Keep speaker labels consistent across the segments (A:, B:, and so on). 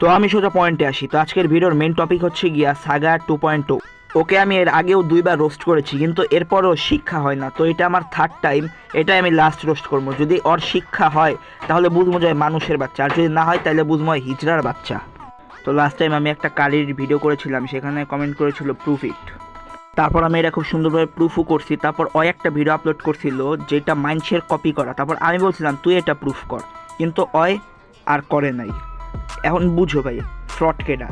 A: তো আমি সোজা পয়েন্টে আসি। তো আজকের ভিডিওর মেন টপিক হচ্ছে গিয়া সাগা টু পয়েন্ট টু ওকে আমি এর আগেও দুইবার রোস্ট করেছি, কিন্তু এরপরও শিক্ষা হয় না। তো এটা আমার থার্ড টাইম এটাই আমি লাস্ট রোস্ট করব। যদি ওর শিক্ষা হয়, তাহলে বুঝব যে মানুষের বাচ্চা। আর যদি না হয়, তাহলে বুঝব হিজড়ার বাচ্চা। তো লাস্ট টাইম আমি একটা কালির ভিডিও করেছিলাম, সেখানে কমেন্ট করেছিল প্রুফ ইট তারপর আমি এটা খুব সুন্দরভাবে প্রুফও করছি। তারপর ও একটা ভিডিও আপলোড করছিল, যেটা মাইন্ডসের কপি করা। তারপর আমি বলছিলাম, তুই এটা প্রুফ কর। কিন্তু অয় আর করে নাই। এখন বুঝো ভাই ফ্রড কেডা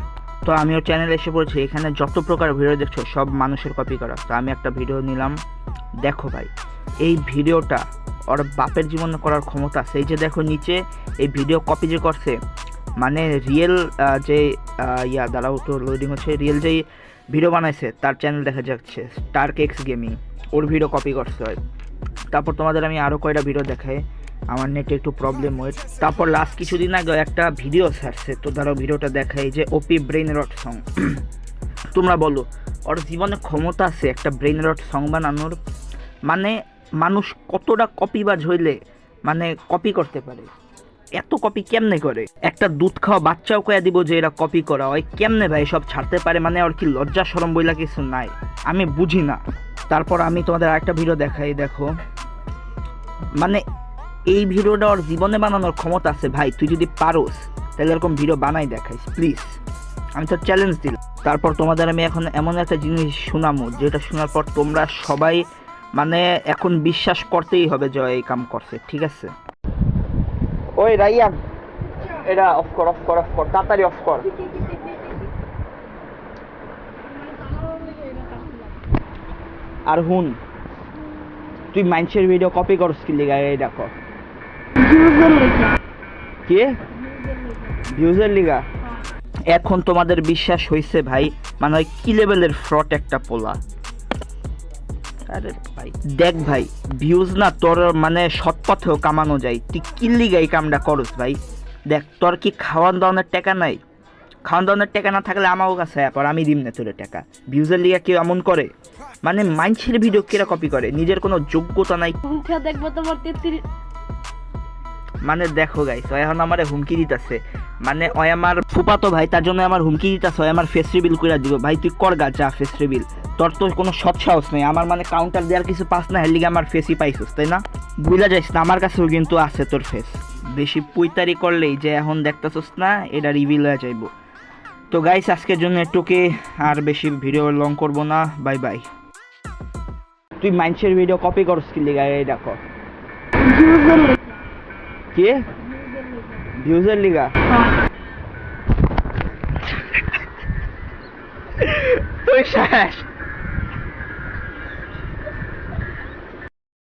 A: তো আমি ওর চ্যানেলে এসে পড়েছি, এখানে যত প্রকার ভিডিও দেখছ, সব মানুষের কপি করা। তো আমি একটা ভিডিও নিলাম। দেখো ভাই, এই ভিডিওটা ওর বাপের জীবনে করার ক্ষমতা, সেই যে দেখো নিচে এই ভিডিও কপি যে করছে মানে রিয়েল যে ইয়া দ্বারা তো লোডিং হচ্ছে রিয়েল যেই ভিডিও বানাইছে, তার চ্যানেল দেখা যাচ্ছে স্টার কেক্স গেমিং ওর ভিডিও কপি করছে। হয় তারপর তোমাদের আমি আরও কয়টা ভিডিও দেখাই। আমার নেটে একটু প্রবলেম হয়। তারপর লাস্ট কিছুদিন আগে একটা ভিডিও ছাড়ছে তো ধরো ভিডিওটা দেখাই যে ওপি ব্রেইন রট সং তোমরা বলো, ওর জীবনে ক্ষমতা আছে একটা ব্রেইন রট সং বানানোর? মানে মানুষ কতটা কপিবাজ হইলে মানে কপি করতে পারে? এত কপি কেমনে করে? একটা দুধ খাওয়া বাচ্চাও কয়া দিব যে এরা কপি করা হয় কেমনে ভাই সব ছাড়তে পারে? মানে আর কি লজ্জা সরম বইলা কিছু নাই? আমি বুঝি না। তারপর আমি তোমাদের আরেকটা ভিডিও দেখাই, দেখো। মানে এই ভিডিওটা ওর জীবনে বানানোর ক্ষমতা আছে, ভাই। তুই যদি পারোস, তাহলে এরকম ভিডিও বানাই দেখাইস প্লিজ আমি তো চ্যালেঞ্জ দিলাম। তারপর তোমাদের আমি এখন এমন একটা জিনিস শোনামো, যেটা শোনার পর তোমরা সবাই মানে এখন বিশ্বাস করতেই হবে যে এই কাম করছে, ঠিক আছে? ওই রাইয়ান এটা অফ কর অফ কর অফ কর, তাড়াতাড়ি অফ কর। আর হুন, তুই মানুষের ভিডিও কপি করস কি লিগা এই দেখো কে? ভিউজের লিগা এখন তোমাদের বিশ্বাস হইছে ভাই মানে হয় কি লেভেলের ফ্রড একটা পোলা? আরে ভাই দেখ ভাই ভিউজ না তোর মানে সৎ পথেও কামানো যায়। তুই কি লিগা এই কামটা করস ভাই? দেখ তোর কি খাওয়ান দাওয়ানোর টাকা নাই? খাওয়ান দাওয়ানোর টাকা না থাকলে আমারও কাছে পর আমি দিম না তোর টাকা। ভিউজের লিগা কেউ এমন করে? মানে মাইনছের ভিডিও কেরা কপি করে? নিজের কোনো যোগ্যতা নাই।
B: দেখব তোমার তেত্রিশ
A: মানে দেখো গাইস ওই এখন আমারে হুমকি দিতেছে। মানে ওই আমার ফুপাতো ভাই, তার জন্য আমার হুমকি দিতেছে, ওই আমার ফেস রিবিল করে দিব ভাই, তুই কর গা যা ফেস রিবিল তোর তো কোনো সৎ সাহস নেই। আমার মানে কাউন্টার দেওয়ার কিছু পাস না, হের লিগে আমার ফেসই পাইছিস, তাই না? বুঝলা যাইস না, আমার কাছেও কিন্তু আছে তোর ফেস বেশি পুইতারি করলেই যে এখন দেখতেছিস না, এটা রিভিল হয়ে যাইব। তো গাইস আজকের জন্য একটুকে আর বেশি ভিডিও লং করব না। বাই বাই তুই মাইন্সের ভিডিও কপি করস কি লিগা? এই দেখো। কে ভিউজের লিগা তুই শেষ